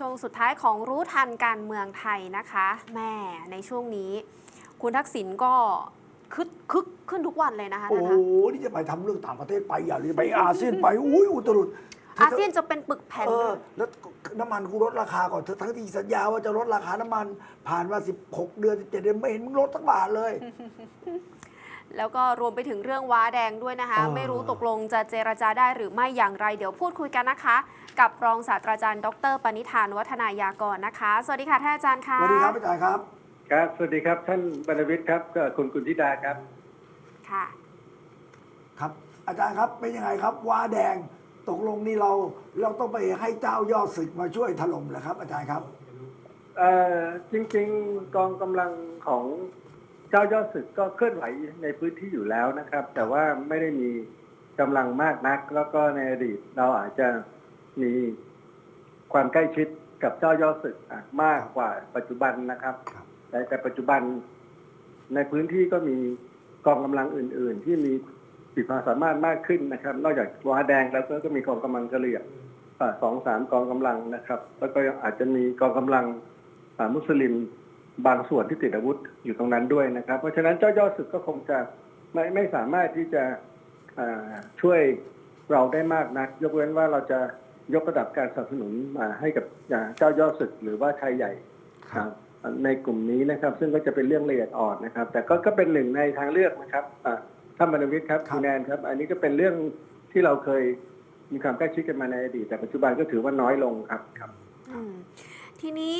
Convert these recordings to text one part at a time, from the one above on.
ช่วงสุดท้ายของรู้ทันการเมืองไทยนะคะแม่ในช่วงนี้ คุณทักษิณก็คึกคึกขึ้นทุกวันเลยนะคะโอ้ท่านโหคะนี่จะไปทำเรื่องต่างประเทศไปอย่าเลยไปอาเซียนไปอุ้ยอุตรุดอาเซียนจะเป็นปึกแผ่นเออแล้วน้ำมันกูลดราคาก่อนเธอทั้งที่สัญญาว่าจะลดราคาน้ำมันผ่านมา 16 เดือน 17 เดือนไม่เห็นมึงลดสักบาทเลย แล้วก็รวมไปถึงเรื่องว้าแดงด้วยนะคะเออไม่รู้ตกลงจะเจรจาได้หรือไม่อย่างไร เดี๋ยวพูดคุยกันนะคะ กับรองศาสตราจารย์ดรปณิธานวัฒนายากรนะคะ สวัสดีค่ะท่านอาจารย์ค่ะสวัสดีครับอาจารย์ครับ ครับ สวัสดีครับ ท่านบรรณวิทย์ครับก็คุณกุณธิดาครับ ค่ะ ครับ อาจารย์ครับเป็นยังไงครับว้าแดงตกลงนี่เราเราต้องไปให้เจ้ายอดศึกมาช่วยถล่มเหรอครับ อาจารย์ครับเอ่อจริง ๆ กองกำลังของ เจ้ายอดศึกก็เคลื่อนไหวในพื้นที่อยู่แล้วนะครับ แต่ว่าไม่ได้มีกำลังมากนัก แล้วก็ในอดีตเราอาจจะมีความใกล้ชิดกับเจ้ายอดศึกอะมากกว่าปัจจุบันนะครับครับ แต่แต่ปัจจุบันในพื้นที่ก็มีกองกำลังอื่น ๆ ที่มีขีดความสามารถมากขึ้นนะครับ นอกจากว้าแดงแล้วก็มีกองกำลังกะเหรี่ยงอ่าสองสามกองกำลังนะครับ แล้วก็อาจจะมีกองกำลังอ่ามุสลิม บางส่วนที่ติดอาวุธอยู่ตรงนั้นด้วยนะครับ เพราะฉะนั้นเจ้ายอดศึกก็คงจะไม่ไม่สามารถที่จะอ่าช่วยเราได้มากนัก ยกเว้นว่าเราจะยกระดับการสนับสนุนมาให้กับอ่าเจ้ายอดศึกหรือว่าชายใหญ่ครับในกลุ่มนี้นะครับ ซึ่งก็จะเป็นเรื่องละเอียดอ่อนนะครับ แต่ก็ก็เป็นหนึ่งในทางเลือกนะครับอ่าท่านบรรณวิทย์ครับครับคุณแนนครับ อันนี้ก็เป็นเรื่องที่เราเคยมีความใกล้ชิดกันมาในอดีตแต่ปัจจุบันก็ถือว่าน้อยลงครับครับอืมทีนี้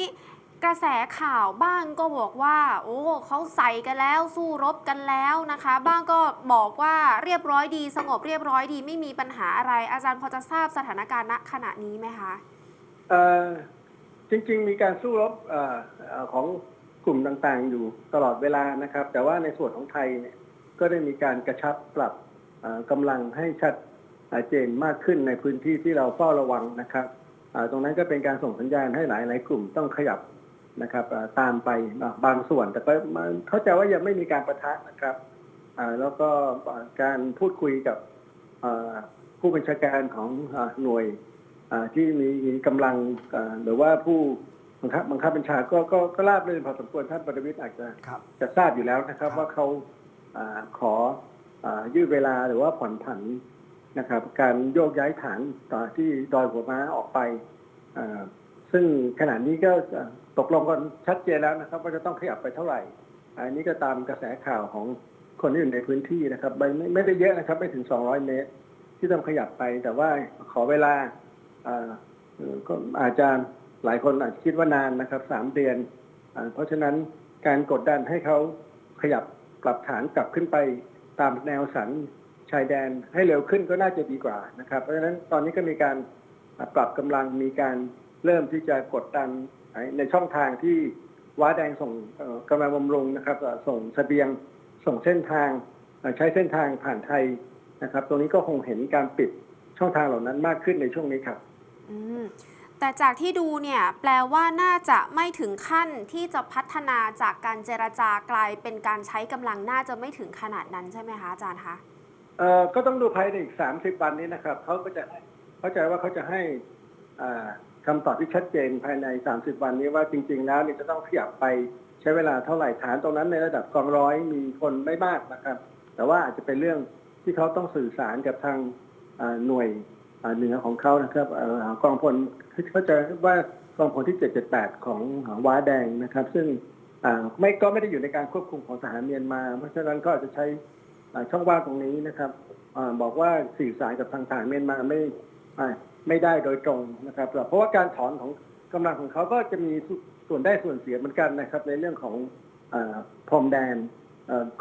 กระแสข่าวบ้างก็บอกว่า โอ้เขาใส่กันแล้วสู้รบกันแล้วนะคะ บ้างก็บอกว่าเรียบร้อยดี สงบเรียบร้อยดีไม่มีปัญหาอะไร อาจารย์พอจะทราบสถานการณ์ณขณะนี้ไหมคะเอ่อจริง ๆ มีการสู้รบเอ่อเอ่อของกลุ่มต่างๆ อยู่ตลอดเวลานะครับ แต่ว่าในส่วนของไทยเนี่ยก็ได้มีการกระชับปรับเอ่อกำลังให้ชัดเจนมากขึ้นในพื้นที่ที่เราเฝ้าระวังนะครับอ่อตรงนั้นก็เป็นการส่งสัญญาณให้หลายๆกลุ่มต้องขยับ นะครับเอ่อตามไปเอ่อบางส่วน แต่ก็มันเข้าใจว่ายังไม่มีการประทะนะครับเอ่อแล้วก็การพูดคุยกับเอ่อผู้บัญชาการของเอ่อหน่วยอ่าที่มีกำลังอ่าหรือว่าผู้บังคับบังคับบัญชาก็ก็ก็ราบรื่นพอสมควรท่านปรวิทย์อาจจะครับจะทราบอยู่แล้วนะครับครับว่าเขาอาขออายืดเวลาหรือว่าผ่อนผันนะครับ การโยกย้ายฐานต่อที่ดอยหัวม้าออกไปอ่าซึ่งขณะนี้ก็อ่า ตกลงกันชัดเจนแล้วนะครับ ว่าจะต้องขยับไปเท่าไหร่ อันนี้ก็ตามกระแสข่าวของคนที่อยู่ในพื้นที่นะครับไม่ไม่ได้เยอะนะครับ ไม่ถึง 200 เมตร ที่ต้องขยับไป แต่ว่าขอเวลาก็อาจจะหลายคนอาจจะคิดว่านานนะครับสามเดือนอเพราะฉะนั้นการกดดันให้เขาขยับปรับฐานกลับขึ้นไปตามแนวสันชายแดนให้เร็วขึ้นก็น่าจะดีกว่านะครับ เพราะฉะนั้นตอนนี้ก็มีการปรับกำลังมีการเริ่มที่จะกดดัน ในช่องทางที่ว้าแดงส่งเอ่อกำลังบำรุงนะครับเอ่อส่งเสบียงส่งเส้นทางเอ่อใช้เส้นทางผ่านไทยนะครับ ตรงนี้ก็คงเห็นการปิดช่องทางเหล่านั้นมากขึ้นในช่วงนี้ครับอืมแต่จากที่ดูเนี่ยแปลว่าน่าจะไม่ถึงขั้นที่จะพัฒนาจากการเจรจากลายเป็นการใช้กำลังน่าจะไม่ถึงขนาดนั้นใช่ไหมคะอาจารย์คะเอ่อก็ต้องดูภายในอีก30วันนี้นะครับเขาก็จะให้เข้าใจว่าเขาจะให้อ่า คำตอบที่ชัดเจนภายใน 30 วันนี้ว่าจริง ๆ แล้วนี่จะต้องขยับไปใช้เวลาเท่าไหร่ฐานตรงนั้นในระดับกองร้อยมีคนไม่มากนะครับ แต่ว่าอาจจะเป็นเรื่องที่เขาต้องสื่อสารกับทางหน่วยเหนือของเขานะครับกองพลเขาใจะว่ากองพลที่ 778ของของว้าแดงนะครับ ซึ่งไม่ก็ไม่ได้อยู่ในการควบคุมของทหารเมียนมา เพราะฉะนั้นก็อาจจะใช้ช่องว่างตรงนี้นะครับอบอกว่าสื่อสารกับทางทหารเมียนมาไม่ ไม่ได้โดยตรงนะครับเพราะว่าการถอนของกำลังของเขาก็จะมีส่วนได้ส่วนเสียเหมือนกันนะครับ ในเรื่องของอพรมแดน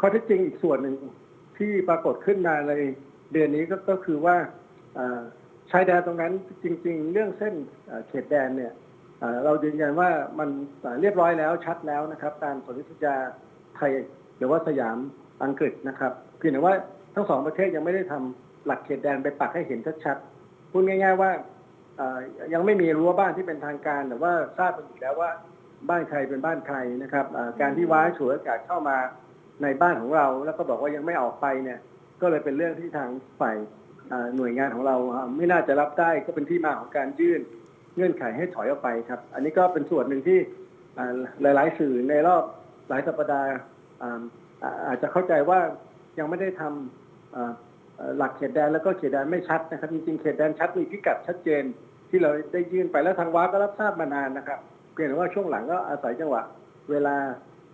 ข้อเท็จจริงอีกส่วนหนึ่งที่ปรากฏขึ้นมาในเดือนนี้ก็ก็คือว่าชายแดนตรงนั้นจริง ๆ เรื่องเส้นเขตแดนเนี่ยเรายืนยันว่ามันเรียบร้อยแล้วชัดแล้วนะครับ ตามสนธิสัญญาไทยหรือว่าสยามอังกฤษนะครับเพียงแต่ว่าทั้งสองประเทศยังไม่ได้ทำหลักเขตแดนไปปักให้เห็นชัดๆ พูดง่าย ๆ ว่าเอ่อยังไม่มีรั้วบ้านที่เป็นทางการ แต่ว่าทราบกันอยู่แล้วว่าบ้านใครเป็นบ้านใครนะครับเอ่อการที่ว้าฉวยโอกาสเข้ามาในบ้านของเรา แล้วก็บอกว่ายังไม่ออกไปเนี่ย ก็เลยเป็นเรื่องที่ทางฝ่ายอ่าหน่วยงานของเราอ่าไม่น่าจะรับได้ก็เป็นที่มาของการยื่นเงื่อนไขให้ถอยออกไปครับ อันนี้ก็เป็นส่วนหนึ่งที่อ่าหลาย ๆ สื่อในรอบหลายสัปดาห์อ่าอ่าอาจจะเข้าใจว่ายังไม่ได้ทำอ่าเอ่อ หลักเขตแดนแล้วก็เขตแดนไม่ชัดนะครับ จริงๆเขตแดนชัดมีพิกัดชัดเจน ที่เราได้ยื่นไปแล้วทางว้าก็รับทราบมานานนะครับเพียงแต่ว่าช่วงหลังก็อาศัยจังหวะเวลา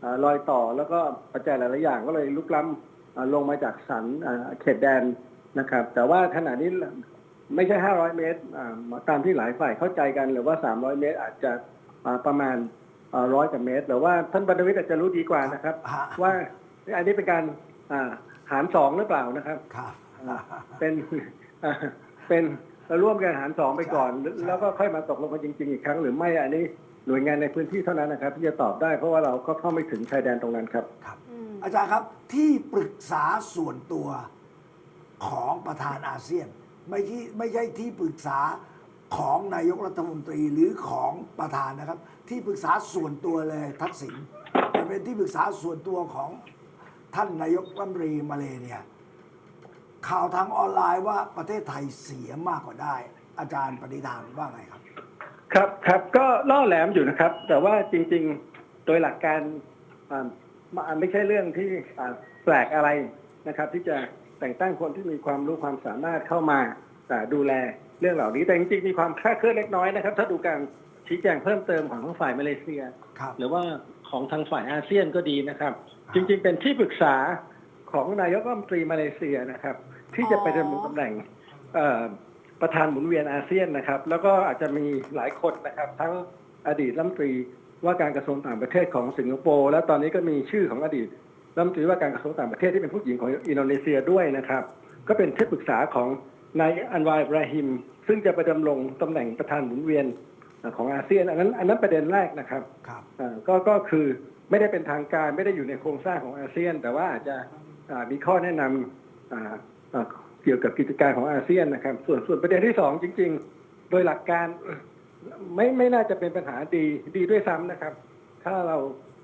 เอ่อรอยต่อแล้วก็ปัจจัยหลายๆอย่างก็เลยลุกล้ำเอ่อลงมาจากสันเอ่อเขตแดนนะครับ แต่ว่าขณะนี้ไม่ใช่ 500 เมตรอ่าตามที่หลายฝ่ายเข้าใจกัน หรือว่า 300 เมตรอาจจะอ่าประมาณร้อยกว่าเมตรหรือว่าท่านบรรณวิทย์อาจจะรู้ดีกว่านะครับฮะว่าอันนี้เป็นการอ่าหารสองหรือเปล่านะครับครับ เป็นอ่าเป็นเราร่วมกันหารสองไปก่อนใช่ใช่แล้วก็ค่อยมาตกลงกันจริง ๆ อีกครั้งหรือไม่อันนี้หน่วยงานในพื้นที่เท่านั้นนะครับ ที่จะตอบได้เพราะว่าเราก็เข้าไม่ถึงชายแดนตรงนั้นครับครับอืมอาจารย์ครับที่ปรึกษาส่วนตัวของประธานอาเซียน ไม่ที่ไม่ใช่ที่ปรึกษาของนายกรัฐมนตรีหรือของประธานนะครับ ที่ปรึกษาส่วนตัวเลยทักษิณแต่เป็นที่ปรึกษาส่วนตัวของท่านนายกรัฐมนตรีมาเลเนี่ย ข่าวทางออนไลน์ว่าประเทศไทยเสียมากกว่าได้ อาจารย์ปฏิธานว่าไงครับ ครับครับก็ล่อแหลมอยู่นะครับ แต่ว่าจริง ๆ โดยหลักการอ่ามันไม่ใช่เรื่องที่อ่าแปลกอะไรนะครับ ที่จะแต่งตั้งคนที่มีความรู้ความสามารถเข้ามาอ่าดูแลเรื่องเหล่านี้ แต่จริงๆมีความคลาดเคลื่อนเล็กน้อยนะครับ ถ้าดูการชี้แจงเพิ่มเติมของทั้งฝ่ายมาเลเซียครับหรือว่าของทางฝ่ายอาเซียนก็ดีนะครับครับ จริงๆ เป็นที่ปรึกษาของนายกรัฐมนตรีมาเลเซียนะครับ ที่จะไปดำรงตำแหน่งเอ่อประธานหมุนเวียนอาเซียนนะครับ แล้วก็อาจจะมีหลายคนนะครับ ทั้งอดีตรัฐมนตรีว่าการกระทรวงต่างประเทศของสิงคโปร์และตอนนี้ก็มีชื่อของอดีตรัฐมนตรีว่าการกระทรวงต่างประเทศที่เป็นผู้หญิงของอินโดนีเซียด้วยนะครับ ก็เป็นที่ปรึกษาของนายอันวาอิบราฮิม ซึ่งจะไปดำรงตำแหน่งประธานหมุนเวียนของอาเซียน อันนั้นอันนั้นประเด็นแรกนะครับครับอ่าก็ก็คือไม่ได้เป็นทางการไม่ได้อยู่ในโครงสร้างของอาเซียน แต่ว่าอาจจะอ่ามีข้อแนะนำอ่าอ่า เกี่ยวกับกิจการของอาเซียนนะครับ ส่วนส่วนประเด็นที่สองจริง ๆ โดยหลักการไม่ไม่น่าจะเป็นปัญหาดีดีด้วยซ้ำนะครับ ถ้าเรา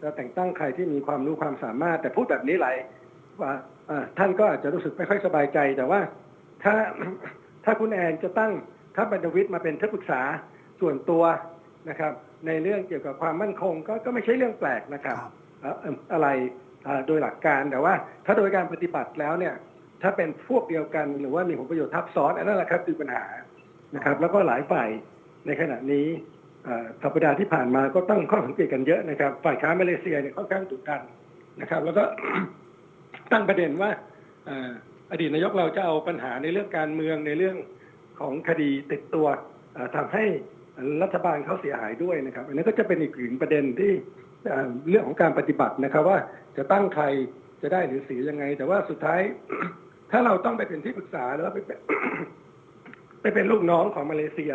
จะแต่งตั้งใครที่มีความรู้ความสามารถ แต่พูดแบบนี้หลายว่าอ่าท่านก็อาจจะรู้สึกไม่ค่อยสบายใจ แต่ว่าถ้าถ้าคุณแอนจะตั้งถ้าบรรณวิทย์มาเป็นที่ปรึกษาส่วนตัวนะครับ ในเรื่องเกี่ยวกับความมั่นคงก็ก็ไม่ใช่เรื่องแปลกนะครับครับเอ่อเอิ่มอะไรอ่าโดยหลักการแต่ว่าถ้าโดยการปฏิบัติแล้วเนี่ย ถ้าเป็นพวกเดียวกัน หรือว่ามีผลประโยชน์ทับซ้อนอันนั้นแหละครับคือปัญหานะครับ แล้วก็หลายฝ่ายในขณะนี้สัปดาห์ที่ผ่านมาก็ตั้งข้อสังเกตกันเยอะนะครับ ฝ่ายค้ามาเลเซียเนี่ยค่อนข้างดุดันนะครับ แล้วก็ตั้งประเด็นว่าอดีตนายกเราจะเอาปัญหาในเรื่องการเมืองในเรื่องของคดีติดตัวเอ่อทำให้รัฐบาลเขาเสียหายด้วยนะครับ อันนี้ก็จะเป็นอีกหนึ่งประเด็นที่เรื่องของการปฏิบัตินะครับ ว่าจะตั้งใครจะได้หรือเสียยังไง แต่ว่าสุดท้าย ถ้าเราต้องไปเป็นที่ปรึกษาแล้วไปเป็นไปเป็นลูกน้องของมาเลเซีย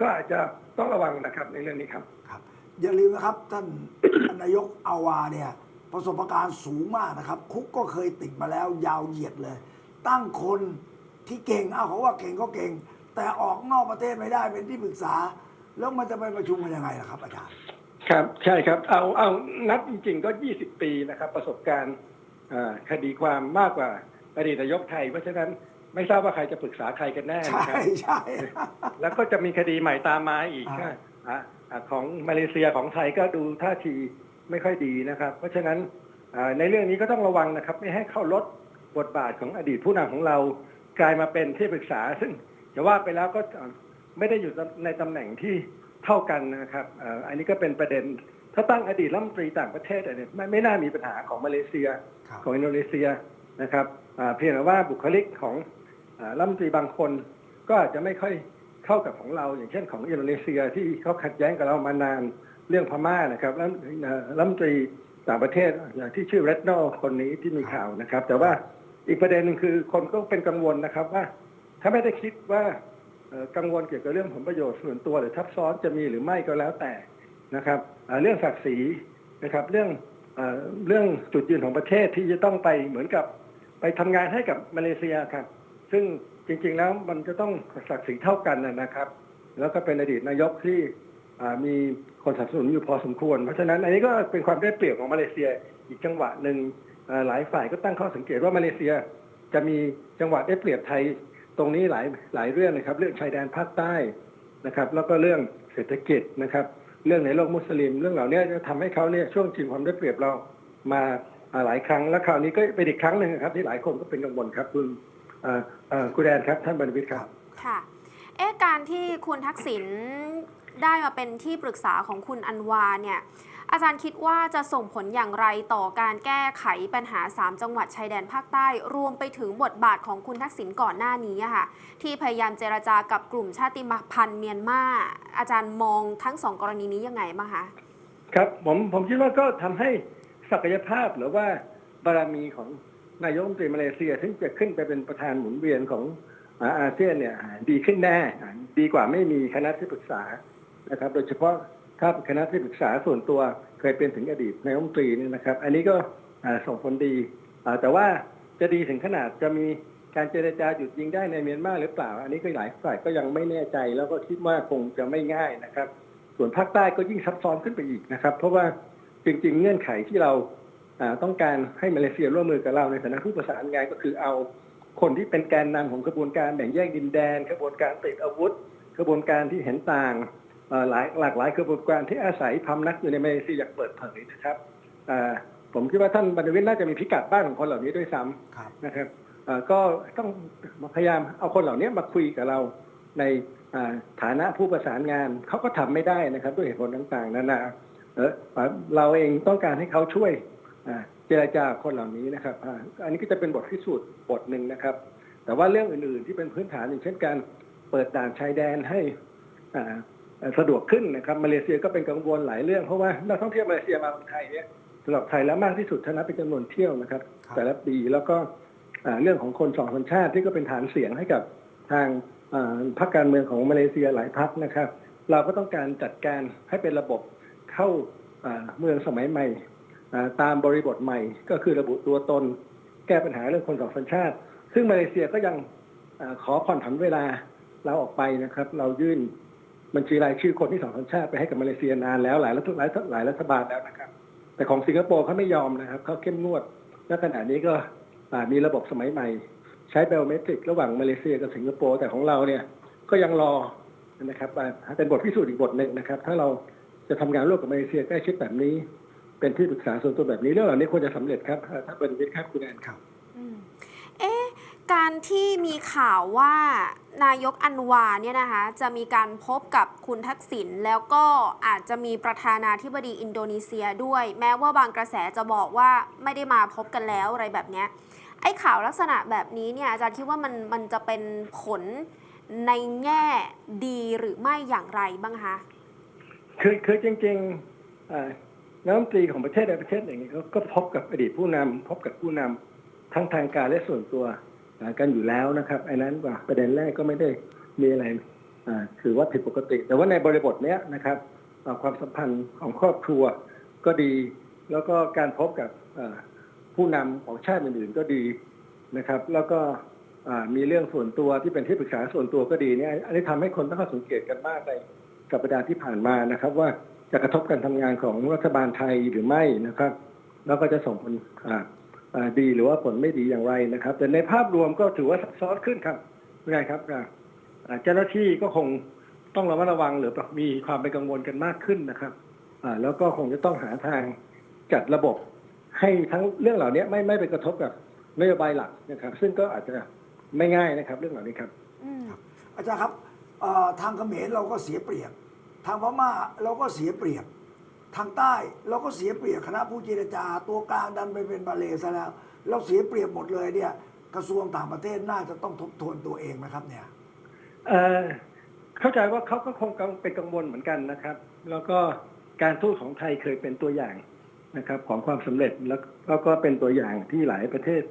ก็อาจจะต้องระวังนะครับในเรื่องนี้ครับ ครับ อย่าลืมนะครับท่านนายกอาวาเนี่ยประสบการณ์สูงมากนะครับ คุกก็เคยติดมาแล้วยาวเหยียดเลย ตั้งคนที่เก่งเอาเขาว่าเก่งก็เก่ง แต่ออกนอกประเทศไม่ได้เป็นที่ปรึกษา แล้วมันจะไปประชุมกันยังไงล่ะครับอาจารย์ครับใช่ครับเอาเอานับจริง ๆ ก็ 20 ปีนะครับ ประสบการณ์อ่าคดีความมากกว่า อดีตนายกไทย เพราะฉะนั้นไม่ทราบว่าใครจะปรึกษาใครกันแน่ใช่นะครับ ใช่ แล้วก็จะมีคดีใหม่ตามมาอีกอ่า อะอะของมาเลเซียของไทยก็ดูท่าทีไม่ค่อยดีนะครับ เพราะฉะนั้นอ่าในเรื่องนี้ก็ต้องระวังนะครับ ไม่ให้เข้าลดบทบาทของอดีตผู้นำของเรากลายมาเป็นที่ปรึกษา ซึ่งจะว่าไปแล้วก็ไม่ได้อยู่ในตำแหน่งที่เท่ากันนะครับอ่าอันนี้ก็เป็นประเด็น ถ้าตั้งอดีตรัฐมนตรีต่างประเทศเนี่ยไม่ไม่น่ามีปัญหาของมาเลเซีย ครับ ของอินโดนีเซีย นะครับเพียงแต่ว่าบุคลิกของรัฐมนตรีบางคนก็อาจจะไม่ค่อยเข้ากับของเรา อย่างเช่นของอินโดนีเซียที่เขาขัดแย้งกับเรามานานเรื่องพม่านะครับแล้วรัฐมนตรีต่างประเทศอย่างที่ชื่อเรดโนคนนี้ที่มีข่าวนะครับ แต่ว่าอีกประเด็นหนึ่งคือคนก็เป็นกังวลนะครับว่า ถ้าไม่ได้คิดว่ากังวลเกี่ยวกับเรื่องผลประโยชน์ส่วนตัวหรือทับซ้อนจะมีหรือไม่ก็แล้วแต่นะครับเรื่องศักดิ์ศรีนะครับเรื่องเรื่องจุดยืนของประเทศที่จะต้องไปเหมือนกับ ทำงานให้กับมาเลเซียครับ ซึ่งจริงๆแล้วมันจะต้องศักดิ์ศรีเท่ากันนะครับ แล้วก็เป็นอดีตนายกที่มีคนสนับสนุนอยู่พอสมควร เพราะฉะนั้นอันนี้ก็เป็นความได้เปรียบของมาเลเซียอีกจังหวะหนึ่งหลายฝ่ายก็ตั้งข้อสังเกตว่ามาเลเซียจะมีจังหวะได้เปรียบไทยตรงนี้หลายหลายเรื่องนะครับ เรื่องชายแดนภาคใต้นะครับ แล้วก็เรื่องเศรษฐกิจนะครับ เรื่องในโลกมุสลิม เรื่องเหล่านี้จะทำให้เขาเนี่ยช่วงชิงความได้เปรียบเรามา หลายครั้งและคราวนี้ก็เป็นอีกครั้งหนึ่งครับ ที่หลายคนก็เป็นกังวลครับ คุณอ่าอ่าคุณแดนครับ ท่านบรรวิทย์ครับค่ะเอ๊ะการที่คุณทักษิณได้มาเป็นที่ปรึกษาของคุณอันวาเนี่ยอาจารย์คิดว่าจะส่งผลอย่างไรต่อการแก้ไขปัญหา 3 จังหวัดชายแดนภาคใต้ รวมไปถึงบทบาทของคุณทักษิณก่อนหน้านี้อะค่ะ ที่พยายามเจรจากับกลุ่มชาติพันธุ์เมียนมาอาจารย์มองทั้งสองกรณีนี้ยังไงบ้างคะครับผมผมคิดว่าก็ทำให้ ศักยภาพหรือว่าบารมีของนายกรัฐมนตรีมาเลเซีย ซึ่งจะขึ้นไปเป็นประธานหมุนเวียนของอาเซียนเนี่ยดีขึ้นแน่ดีกว่าไม่มีคณะที่ปรึกษานะครับ โดยเฉพาะถ้าคณะที่ปรึกษาส่วนตัวเคยเป็นถึงอดีตนายกรัฐมนตรีเนี่ยนะครับ อันนี้ก็ส่งผลดี แต่ว่าจะดีถึงขนาดจะมีการเจรจาหยุดยิงได้ในเมียนมาหรือเปล่า อันนี้ก็หลายฝ่ายก็ยังไม่แน่ใจแล้วก็คิดว่าคงจะไม่ง่ายนะครับ ส่วนภาคใต้ก็ยิ่งซับซ้อนขึ้นไปอีกนะครับ เพราะว่า จริงๆ เงื่อนไขที่เราอ่าต้องการให้มาเลเซียร่วมมือกับเราในฐานะผู้ประสานงานก็คือเอาคนที่เป็นแกนนำของกระบวนการแบ่งแยกดินแดนกระบวนการติดอาวุธกระบวนการที่เห็นต่างเอ่อหลายหลากหลายกระบวนการที่อาศัยพำนักอยู่ในมาเลเซียอย่างเปิดเผยนะครับอ่าผมคิดว่าท่านบรรณวิทย์น่าจะมีพิกัดบ้านของคนเหล่านี้ด้วยซ้ำครับนะครับเอ่อก็ต้องพยายามเอาคนเหล่านี้มาคุยกับเราในอ่าฐานะผู้ประสานงานเขาก็ทำไม่ได้นะครับด้วยเหตุผลต่างๆนานา เออเราเองต้องการให้เขาช่วยอ่าเจรจาคนเหล่านี้นะครับอ่าอันนี้ก็จะเป็นบทพิสูจน์บทหนึ่งนะครับ แต่ว่าเรื่องอื่นๆที่เป็นพื้นฐานอย่างเช่นการเปิดด่านชายแดนให้อ่าเอ่อสะดวกขึ้นนะครับมาเลเซียก็เป็นกังวลหลายเรื่องเพราะว่านักท่องเที่ยวมาเลเซียมาเมืองไทยเนี่ยสำหรับไทยแล้วมากที่สุดถ้านับเป็นจำนวนเที่ยวนะครับครับแต่ละปีแล้วก็อ่าเรื่องของคนสองสัญชาติที่ก็เป็นฐานเสียงให้กับทางอ่าพรรคการเมืองของมาเลเซียหลายพรรคนะครับ เราก็ต้องการจัดการให้เป็นระบบ เข้าเมืองสมัยใหม่ตามบริบทใหม่ ก็คือระบุตัวตน แก้ปัญหาเรื่องคนสองสัญชาติ ซึ่งมาเลเซียก็ยังอขอผ่อนผันเวลาเราออกไปนะครับ เรายื่นบัญชีรายชื่อคนที่สองสัญชาติไปให้กับมาเลเซียนานแล้วหลายรัฐหลายหลายรัฐบาลแล้วนะครับ แต่ของสิงคโปร์เขาไม่ยอมนะครับเขาเข้มงวดและขณะนี้ก็มีระบบสมัยใหม่ ใช้เบลเมตริก ระหว่างมาเลเซียกับสิงคโปร์แต่ของเราเนี่ยก็ยังรอนะครับเป็นบทพิสูจน์อีกบทหนึ่งนะครับ ถ้าเรา จะทำงานร่วมกับมาเลเซียใกล้ชิดแบบนี้ เป็นที่ปรึกษาส่วนตัวแบบนี้เรื่องเหล่านี้ควรจะสำเร็จครับอ่าถ้าเป็นวิทย์ครับคุณแอนครับอืมเอ๊ะการที่มีข่าวว่านายกอันวาเนี่ยนะคะจะมีการพบกับคุณทักษิณแล้วก็อาจจะมีประธานาธิบดีอินโดนีเซียด้วย แม้ว่าบางกระแสจะบอกว่าไม่ได้มาพบกันแล้วอะไรแบบเนี้ยไอ้ข่าวลักษณะแบบนี้เนี่ยอาจารย์คิดว่ามันมันจะเป็นผลในแง่ดีหรือไม่อย่างไรบ้างคะ คือคือจริงๆนักดนตรีของประเทศใดประเทศหนึ่งเขาก็พบกับอดีตผู้นำพบกับผู้นำทั้งทางการและส่วนตัวกันอยู่แล้วนะครับไอ้นั้นว่าประเด็นแรกก็ไม่ได้มีอะไรถือว่าผิดปกติ แต่ว่าในบริบทเนี้ยนะครับความสัมพันธ์ของครอบครัวก็ดี แล้วก็การพบกับผู้นำของชาติอื่นๆก็ดีนะครับ แล้วก็มีเรื่องส่วนตัวที่เป็นที่ปรึกษาส่วนตัวก็ดีเนี่ยอันนี้ทำให้คนตั้งข้อสังเกตกันมากใน กับประดาห์ที่ผ่านมานะครับ ว่าจะกระทบการทำงานของรัฐบาลไทยหรือไม่นะครับ แล้วก็จะส่งผลอ่าอ่าดีหรือว่าผลไม่ดีอย่างไรนะครับ แต่ในภาพรวมก็ถือว่าซับซ้อนขึ้นครับเป็นไงครับอ่าอ่าเจ้าหน้าที่ก็คงต้องระมัดระวังหรือมีความเป็นกังวลกันมากขึ้นนะครับอ่าแล้วก็คงจะต้องหาทางจัดระบบให้ทั้งเรื่องเหล่านี้ไม่ไม่ไปกระทบกับนโยบายหลักนะครับ ซึ่งก็อาจจะไม่ง่ายนะครับ เรื่องเหล่านี้ครับอืมอาจารย์ครับเอ่อ ทางเขมรเราก็เสียเปรียบ ทางพม่าเราก็เสียเปรียบ ทางใต้เราก็เสียเปรียบคณะผู้เจรจา ตัวกลางดันไปเป็นมาเลซะแล้ว เราเสียเปรียบหมดเลยเนี่ยกระทรวงต่างประเทศน่าจะต้องทบทวนตัวเองนะครับเนี่ยเอเข้าใจว่าเขาก็คงเป็นกังวลเหมือนกันนะครับ แล้วก็การทูตของไทยเคยเป็นตัวอย่างนะครับ ของความสำเร็จแล้วก็เป็นตัวอย่างที่หลายประเทศ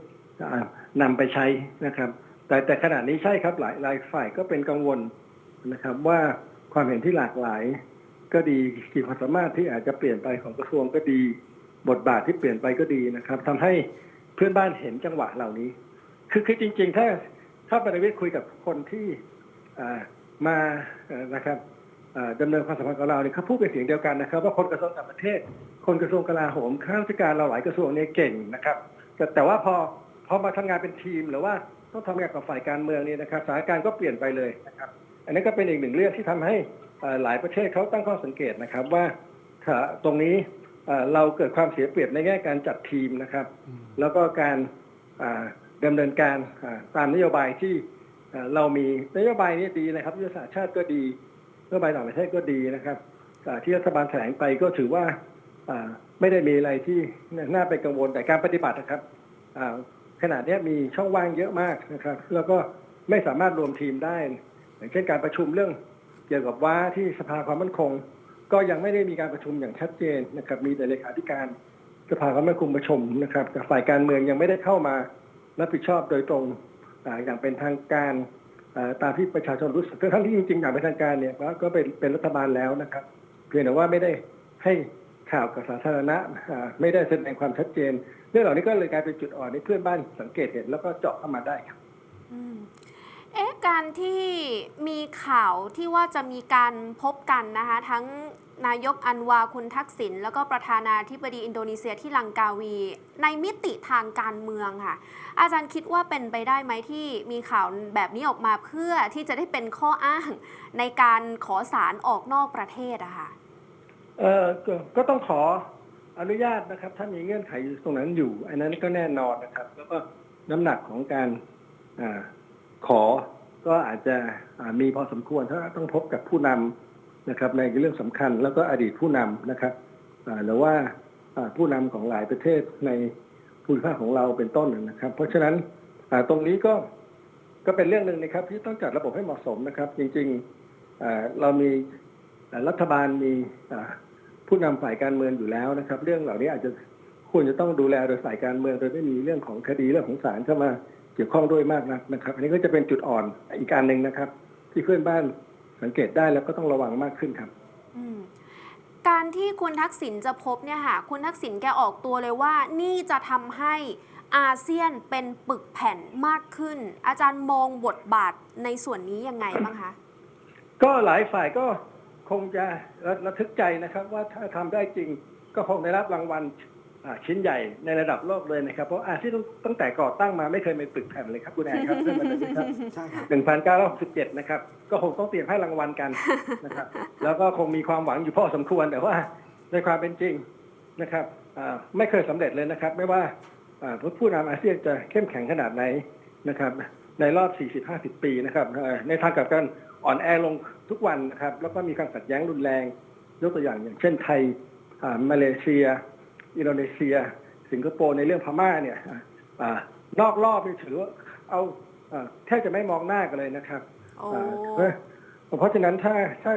อ่านำไปใช้นะครับ แต่แต่ขณะนี้ใช่ครับหลายหลายฝ่ายก็เป็นกังวล นะครับว่าความเห็นที่หลากหลาย ก็ดีขีดความสามารถที่อาจจะเปลี่ยนไปของกระทรวงก็ดี บทบาทที่เปลี่ยนไปก็ดีนะครับทำให้เพื่อนบ้านเห็นจังหวะเหล่านี้ คือคือจริง ๆ ถ้าถ้าปฏิวิทย์คุยกับคนที่อมาอ่อนะครับอ่าดำเนินความสัมพันธ์กับเราเนี่ยเขาพูดเป็นเสียงเดียวกันนะครับ ว่าคนกระทรวงต่างประเทศ คนกระทรวงกลาโหมข้าราชการเราหลายกระทรวงเนี่ยเก่งนะครับ แต่แต่ว่าพอพอมาทำงานเป็นทีมหรือว่าต้องทำงานกับฝ่ายการเมืองเนี่ยนะครับสถานการณ์ก็เปลี่ยนไปเลยนะครับ อันนี้ก็เป็นอีกหนึ่งเรื่องที่ทำให้เอ่อหลายประเทศเขาตั้งข้อสังเกตนะครับว่าถ้าตรงนี้เอ่อเราเกิดความเสียเปรียบในแง่การจัดทีมนะครับ แล้วก็การอ่าดำเนินการอ่าตามนโยบายที่เอ่อเรามีนโยบายนี้ดีนะครับยุทธศาสตร์ชาติก็ดีนโยบายต่างประเทศก็ดีนะครับอ่าที่รัฐบาลแถลงไปก็ถือว่าอ่าไม่ได้มีอะไรที่น่าเป็นกังวลแต่การปฏิบัตินะครับอ่าขณะนี้มีช่องว่างเยอะมากนะครับ แล้วก็ไม่สามารถรวมทีมได้ อย่างเช่นการประชุมเรื่องเกี่ยวกับว่าที่สภาความมั่นคง ก็ยังไม่ได้มีการประชุมอย่างชัดเจนนะครับ มีแต่เลขาธิการสภาความมั่นคงประชุมนะครับ แต่ฝ่ายการเมืองยังไม่ได้เข้ามารับผิดชอบโดยตรงอย่างเป็นทางการตามที่ประชาชนรู้สึกทั้งที่จริงๆอย่างเป็นทางการเนี่ยก็เป็นเป็นรัฐบาลแล้วนะครับ เพียงแต่ว่าไม่ได้ให้ข่าวกับสาธารณะไม่ได้แสดงความชัดเจน เรื่องเหล่านี้ก็เลยกลายเป็นจุดอ่อนให้เพื่อนบ้านสังเกตเห็นแล้วก็เจาะเข้ามาได้ครับ เอ๊ะการที่มีข่าวที่ว่าจะมีการพบกันนะคะทั้งนายกอันวาคุณทักษิณแล้วก็ประธานาธิบดีอินโดนีเซียที่ลังกาวี ในมิติทางการเมืองค่ะ อาจารย์คิดว่าเป็นไปได้ไหมที่มีข่าวแบบนี้ออกมาเพื่อที่จะได้เป็นข้ออ้างในการขอสารออกนอกประเทศอะค่ะเออก็ต้องขออนุญาตนะครับ ถ้ามีเงื่อนไขอยู่ตรงนั้นอยู่ อันนั้นก็แน่นอนนะครับ แล้วก็น้ำหนักของการอ่า ขอก็อาจจะมีพอสมควรถ้าต้องพบกับผู้นำนะครับในเรื่องสำคัญแล้วก็อดีตผู้นำนะครับหรือว่าผู้นำของหลายประเทศในภูมิภาคของเราเป็นต้นนะครับ เพราะฉะนั้นตรงนี้ก็ก็เป็นเรื่องหนึ่งนะครับ ที่ต้องจัดระบบให้เหมาะสมนะครับ จริงๆเรามีรัฐบาลมีผู้นำฝ่ายการเมืองอยู่แล้วนะครับ เรื่องเหล่านี้อาจจะควรจะต้องดูแลโดยฝ่ายการเมืองโดยไม่มีเรื่องของคดีเรื่องของศาลเข้ามา เกี่ยวข้องด้วยมากนักนะครับ อันนี้ก็จะเป็นจุดอ่อนอีกการหนึ่งนะครับ ที่เพื่อนบ้านสังเกตได้แล้วก็ต้องระวังมากขึ้นครับอืมการที่คุณทักษิณจะพบเนี่ยค่ะคุณทักษิณแกออกตัวเลยว่า นี่จะทำให้อาเซียนเป็นปึกแผ่นมากขึ้น อาจารย์มองบทบาทในส่วนนี้ยังไงบ้างคะก็หลายฝ่ายก็คงจะระระทึกใจนะครับ ว่าถ้าทำได้จริงก็คงได้รับรางวัลอ่า ชิ้นใหญ่ในระดับโลกเลยนะครับ เพราะอาเซียนตั้งแต่ก่อตั้งมาไม่เคยเป็นปึกแผ่นเลยครับคุณแอนครับเรื่องมันเป็นครับใช่ครับ1967นะครับ ก็คงต้องเตรียมให้รางวัลกันนะครับ แล้วก็คงมีความหวังอยู่พอสมควรแต่ว่าในความเป็นจริงนะครับอ่าไม่เคยสำเร็จเลยนะครับ ไม่ว่าอ่าผู้นำอาเซียนจะเข้มแข็งขนาดไหนนะครับ ในรอบ 40-50 ปีนะครับเอ่อในทางกลับกันอ่อนแอลงทุกวันนะครับ แล้วก็มีความขัดแย้งรุนแรงยกตัวอย่างอย่างเช่นไทยอ่ามาเลเซีย อินโดนีเซีย สิงคโปร์ในเรื่องพม่าเนี่ยอ่าอ่านอกรอบนี่ถือว่าเอาอ่าแทบจะไม่มองหน้ากันเลยนะครับโอ้อ่าเพราะเพราะฉะนั้นถ้าถ้า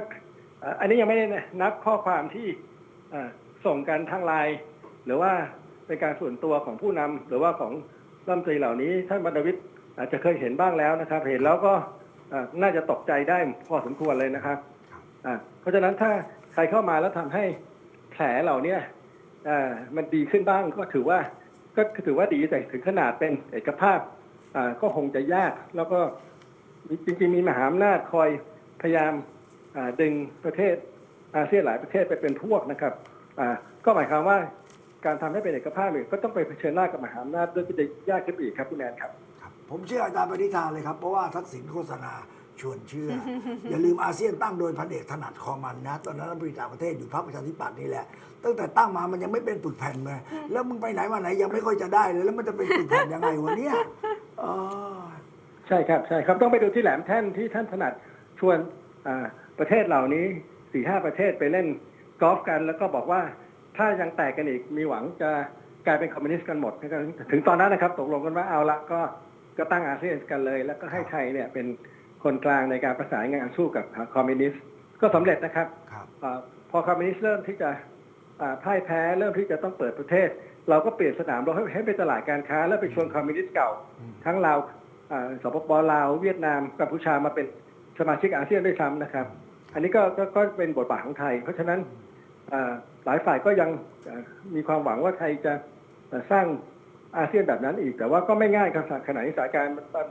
อ่าอันนี้ยังไม่ได้นับข้อความที่อ่าส่งกันทางไลน์หรือว่าเป็นการส่วนตัวของผู้นำหรือว่าของรัฐมนตรีเหล่านี้ท่านบรรณวิทย์อาจจะเคยเห็นบ้างแล้วนะครับ เห็นแล้วก็อ่าน่าจะตกใจได้พอสมควรเลยนะครับอ่าเพราะฉะนั้นถ้าใครเข้ามาแล้วทำให้แผลเหล่าเนี้ย อ่ามันดีขึ้นบ้างก็ถือว่าก็ถือว่าดีแต่ถึงขนาดเป็นเอกภาพอ่าก็คงจะยาก แล้วก็จริงๆมีมหาอำนาจคอยพยายามอ่าดึงประเทศอาเซียนหลายประเทศไปเป็นพวกนะครับอ่าก็หมายความว่าการทำให้เป็นเอกภาพเนี่ยก็ต้องไปเผชิญหน้ากับมหาอำนาจด้วยก็จะยากขึ้นไปอีกครับคุณแอนครับครับ ผมเชื่ออาจารย์ปณิธานเลยครับ เพราะว่าทักษิณโฆษณา ชวนเชื่อ อย่าลืมอาเซียนตั้งโดยพันเอกถนัดคอมันนะ ตอนนั้นรัฐมนตรีต่างประเทศอยู่พรรคประชาธิปัตย์นี่แหละ ตั้งแต่ตั้งมามันยังไม่เป็นปึกแผ่นเลยแล้วมึงไปไหนมาไหนยังไม่ค่อยจะได้เลย แล้วมันจะเป็นปึกแผ่นยังไงวะเนี่ยเออใช่ครับใช่ครับต้องไปดูที่แหลมแท่นที่ท่านถนัดชวนประเทศเหล่านี้สี่ห้าประเทศไปเล่นกอล์ฟกัน แล้วก็บอกว่าถ้ายังแตกกันอีกมีหวังจะกลายเป็นคอมมิวนิสต์กันหมด ถึงตอนนั้นนะครับ ตกลงกันว่าเอาละก็ก็ตั้งอาเซียนกันเลย แล้วก็ให้ไทยเนี่ยเป็น คนกลางในการประสานงานสู้กับคอมมิวนิสต์ก็สำเร็จนะครับครับอาพอคอมมิวนิสต์เริ่มที่จะอ่าพ่ายแพ้เริ่มที่จะต้องเปิดประเทศ เราก็เปลี่ยนสนามเราให้ให้เป็นตลาดการค้า แล้วไปชวนคอมมิวนิสต์เก่า ทั้งลาวอ่าสปปลาวเวียดนามกัมพูชามาเป็นสมาชิกอาเซียนด้วยซ้ำนะครับ อันนี้ก็ก็ก็เป็นบทบาทของไทย เพราะฉะนั้นอ่าหลายฝ่ายก็ยังอ่ามีความหวังว่าไทยจะอ่าสร้างอาเซียนแบบนั้นอีก แต่ว่าก็ไม่ง่ายครับขณะนี้สถานการณ์มันมันอ่า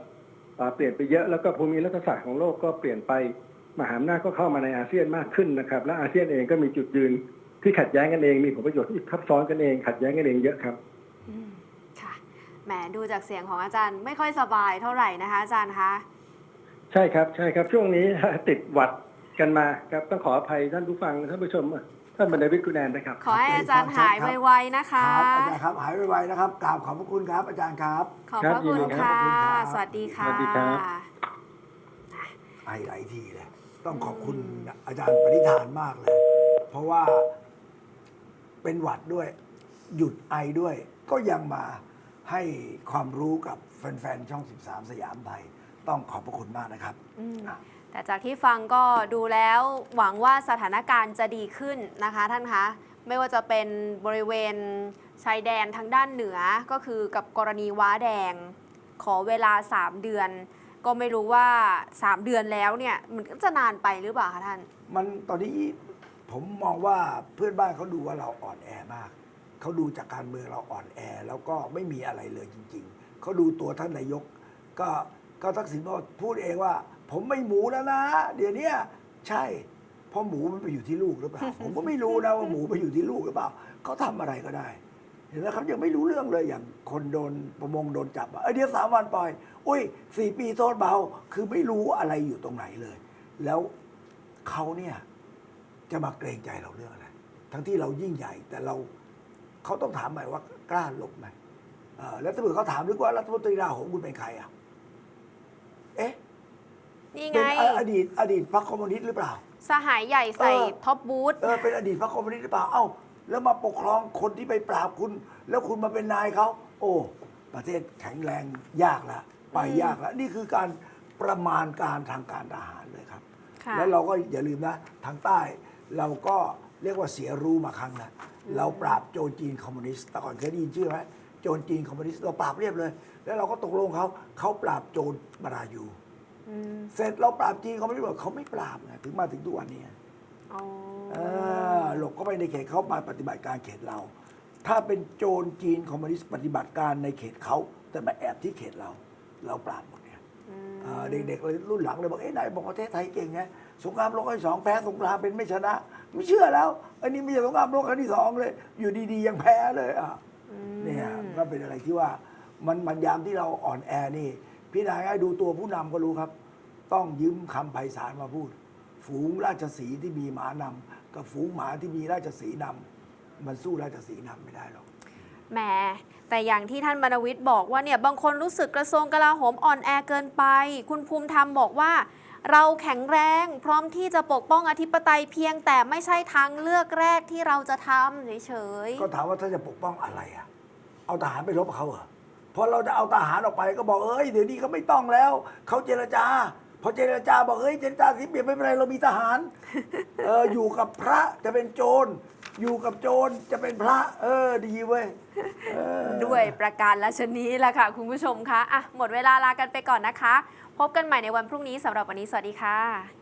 เปลี่ยนไปเยอะแล้วก็ภูมิรัฐศาสตร์ของโลกก็เปลี่ยนไปมหาอำนาจก็เข้ามาในอาเซียนมากขึ้นนะครับ และอาเซียนเองก็มีจุดยืนที่ขัดแย้งกันเองมีผลประโยชน์ที่ทับซ้อนกันเอง ขัดแย้งกันเองเยอะครับอืมค่ะแหมดูจากเสียงของอาจารย์ไม่ค่อยสบายเท่าไหร่นะคะ อาจารย์คะใช่ครับใช่ครับช่วงนี้ติดหวัดกันมาครับต้องขออภัยท่านผู้ฟังท่านผู้ชม ท่านบรรดาวิทย์คุณแอนนะครับ ขอให้อาจารย์หายไวๆนะครัคะบอาจารย์ครับหายไวๆนะครับกราบขอบพระคุณครับ อาจารย์ครับ ขอบพระคุณครับยินดีครับค่ะขอบคุณครับสวัสดีค่ะสวัสดีครับไอหลายทีเลยต้องขอบคุณอาจารย์ปณิธานมากเลย เพราะว่าเป็นหวัดด้วย หยุดไอด้วย ก็ยังมาให้ความรู้กับแฟนๆ ช่อง 13 สยามไทยต้องขอบพระคุณมากนะครับอืมอะ แต่จากที่ฟังก็ดูแล้วหวังว่าสถานการณ์จะดีขึ้นนะคะท่านคะ ไม่ว่าจะเป็นบริเวณชายแดนทางด้านเหนือก็คือกับกรณีว้าแดง ขอเวลา 3 เดือน ก็ไม่รู้ว่า 3 เดือนแล้วเนี่ย มันก็จะนานไปหรือเปล่าคะท่าน มันตอนนี้ผมมองว่าเพื่อนบ้านเขาดูว่าเราอ่อนแอมาก เขาดูจากการเมืองเราอ่อนแอ แล้วก็ไม่มีอะไรเลยจริง ๆ เขาดูตัวท่านนายก ก็ก็ทักษิณพูดเองว่า ผมไม่หมูแล้วนะ เดี๋ยวเนี้ยใช่เพราะหมูมันไปอยู่ที่ลูกหรือเปล่า ผมก็ไม่รู้นะว่าหมูไปอยู่ที่ลูกหรือเปล่าเขาทำอะไรก็ได้เห็นไหมครับยังไม่รู้เรื่องเลยอย่างคนโดนประมงโดนจับอะเอ้ยเดี๋ยวสามวันปล่อย อุ้ยสี่ปีโทษเบา คือไม่รู้อะไรอยู่ตรงไหนเลย แล้วเขาเนี่ย จะมาเกรงใจเราเรื่องอะไรทั้งที่เรายิ่งใหญ่แต่เราเขาต้องถามใหม่ว่ากล้าลบไหมเออแล้วถ้าเกิดเขาถามลึกว่ารัฐมนตรีลาโหมคุณเป็นใครอะ เอ๊ะ นี่ไงเป็นอดีตอดีตพรรคคอมมิวนิสต์หรือเปล่า สหายใหญ่ใส่เออ ท็อปบูธเออเป็นอดีตพรรคคอมมิวนิสต์หรือเปล่าเอ้าแล้วมาปกครองคนที่ไปปราบคุณ แล้วคุณมาเป็นนายเขาโอ้ ประเทศแข็งแรงยากละไปยากละนี่คือการประมาณการทางการทหารเลยครับ ค่ะ แล้วเราก็อย่าลืมนะ ทางใต้เราก็เรียกว่าเสียรู้มาครั้งนะเราปราบโจรจีนคอมมิวนิสต์แต่ก่อนเคยได้ยินชื่อไหมโจรจีนคอมมิวนิสต์เราปราบเรียบเลย แล้วเราก็ตกลงเขาเขาปราบโจรมารายูอืม เสร็จเราปราบจีนคอมมิวนิสต์บอกเขาไม่ปราบไงถึงมาถึงทุกวันนี้อ๋อเออหลบเข้าไปในเขตเขามาปฏิบัติการเขตเรา ถ้าเป็นโจรจีนคอมมิวนิสต์ปฏิบัติการในเขตเขา แต่มาแอบที่เขตเรา เราปราบหมดเนี่ยอืมเอ่อเด็กๆเลยรุ่นหลังเลยบอกเอ๊ะนายบอกประเทศไทยเก่งไงสงครามโลกครั้งที่สองแพ้สงครามเป็นไม่ชนะไม่เชื่อแล้ว อันนี้ไม่ใช่สงครามโลกครั้งที่สองเลย อยู่ดีๆยังแพ้เลยอะเนี่ยก็เป็นอะไรที่ว่ามันมันยามที่เราอ่อนแอนี่ พี่นายให้ดูตัวผู้นำก็รู้ครับ ต้องยืมคำไพศาลมาพูด ฝูงราชสีห์ที่มีหมานำกับฝูงหมาที่มีราชสีห์นำมันสู้ราชสีห์นำไม่ได้หรอก แหมแต่อย่างที่ท่านบรรณวิทย์บอกว่าเนี่ยบางคนรู้สึกกระทรวงกลาโหมอ่อนแอเกินไป คุณภูมิธรรมบอกว่า เราแข็งแรงพร้อมที่จะปกป้องอธิปไตยเพียงแต่ไม่ใช่ทางเลือกแรกที่เราจะทำเฉยก็ถามว่าท่านจะปกป้องอะไรอะ เอาทหารไปรบกับเขาเหรอ พอเราจะเอาทหารออกไปก็บอกเอ้ยเดี๋ยวนี้เขาไม่ต้องแล้วเขาเจรจา พอเจรจาบอกเฮ้ยเจรจาสิเปลี่ยนไม่เป็นไรเรามีทหารเอออยู่กับพระจะเป็นโจรอยู่กับโจรจะเป็นพระ เออดีเว้ยด้วยประการละชนี้แหละค่ะ คุณผู้ชมคะอะหมดเวลาลากันไปก่อนนะคะ พบกันใหม่ในวันพรุ่งนี้สำหรับวันนี้สวัสดีค่ะ